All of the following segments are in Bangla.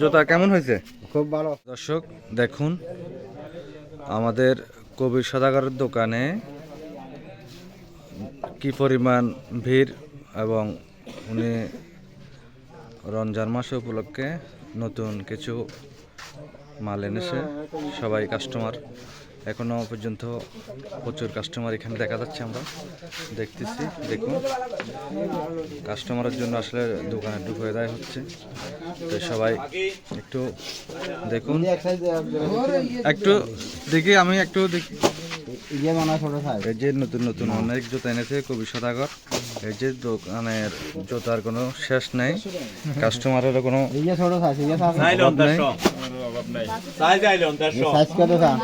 জুতা কেমন হয়েছে? খুব ভালো। দর্শক দেখুন আমাদের কবির সদাগরের দোকানে কি পরিমাণ ভিড় এবং উনি রমজান মাস উপলক্ষে নতুন কিছু মাল এনেছে। সবাই কাস্টমার এখনও পর্যন্ত প্রচুর কাস্টমার এখানে দেখা যাচ্ছে আমরা। দেখতেছি দেখুন। কাস্টমারের জন্য আসলে দোকানে ঢুকে দেয় হচ্ছে। তো সবাই একটু দেখুন। একটু দেখি আমি একটু দেখি। এই যে নতুন নতুন অনেক জুতা এনেছে কবি সদাগর। এই যে দোকানের জুতার কোনো শেষ নেই। কাস্টমারেরও কোনো ইয়ে ছোট সাইজ সাইজ সাইজ কত দাম?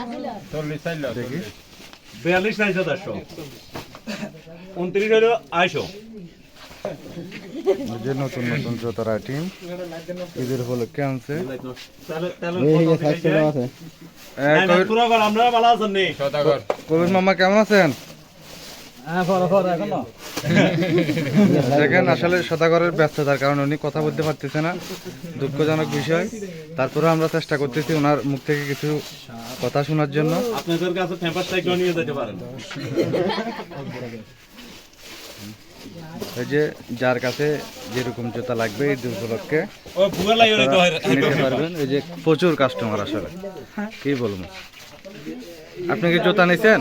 দেখি। বিয়াল্লিশ সাইজ দেড়শো। উনত্রিশ হলো আড়াইশো। যে নতুন নতুন জুতার আইটেম ঈদের উপলক্ষে আনছে। এই যে সাইজ ছোট আছে। এ, কবির- পুরো গল আছেন নি। কবির মামা কেমন আছেন? দেখেন আসলে সদাগরের ব্যস্ততার কারণে উনি কথা বলতে পারতেছে না। দুঃখজনক বিষয়। তারপরে আমরা চেষ্টা করতেছি ওনার মুখ থেকে কিছু কথা শোনার জন্য। আপনাদের কাছে টেম্পার সাইকেল নিয়ে যেতে পারেন। এই যে যার কাছে যেরকম জুতা লাগবে এই উপলক্ষে নিতে পারবেন। এই যে প্রচুর কাস্টমার আসলে। কি বলব? আপনি কি জুতা নিছেন?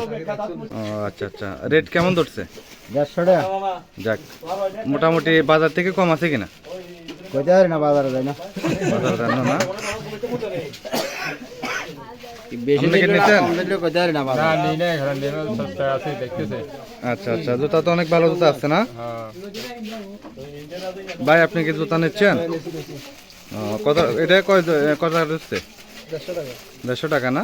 ও আচ্ছা আচ্ছা। রেট কেমন ধরছে? দেড়শো টাকা যাক। মোটামুটি বাজার থেকে কম আছে কিনা? না বাজারে যাই না? বাজার না বাজারে? আচ্ছা আচ্ছা জুতা তো অনেক ভালো জুতা আছে না? ভাই আপনি কি জুতা নিচ্ছেন? কত এটা কয় দিচ্ছে? দেড়শো টাকা। না?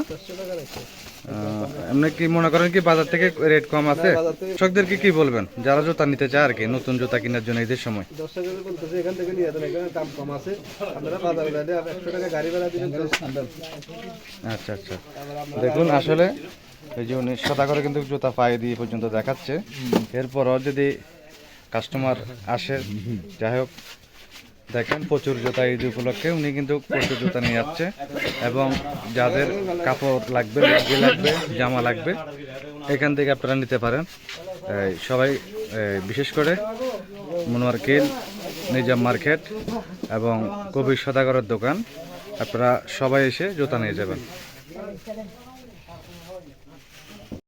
এমনি কি মনে করেন কি বাজার থেকে রেট কম আছে? কৃষকদেরকে কি বলবেন? যারা জুতা নিতে চায় আর কি নতুন জুতা কেনার জন্য ঈদের সময়। দশ বলতেছে এখান থেকে নিয়ে যাবেন এখানে দাম কম আছে। আপনারা বাজারে গেলে একশো টাকা গাড়ি ভাড়া দিবেন আচ্ছা আচ্ছা। দেখুন আসলে এই যে উনি শতা করে কিন্তু জুতা পায়ে দিয়ে পর্যন্ত দেখাচ্ছে। এরপরও যদি কাস্টমার আসে যাই হোক দেখেন, প্রচুর জুতা ঈদ উপলক্ষে উনি কিন্তু প্রচুর জুতা নিয়ে যাচ্ছে। এবং যাদের কাপড় লাগবে, লুঙ্গি লাগবে, জামা লাগবে, এখান থেকে আপনারা নিতে পারেন। সবাই বিশেষ করে মনোয়ার কিল, নিজাম মার্কেট এবং কবির সদাগরের দোকান। আপনারা সবাই এসে জুতা নিয়ে যাবেন।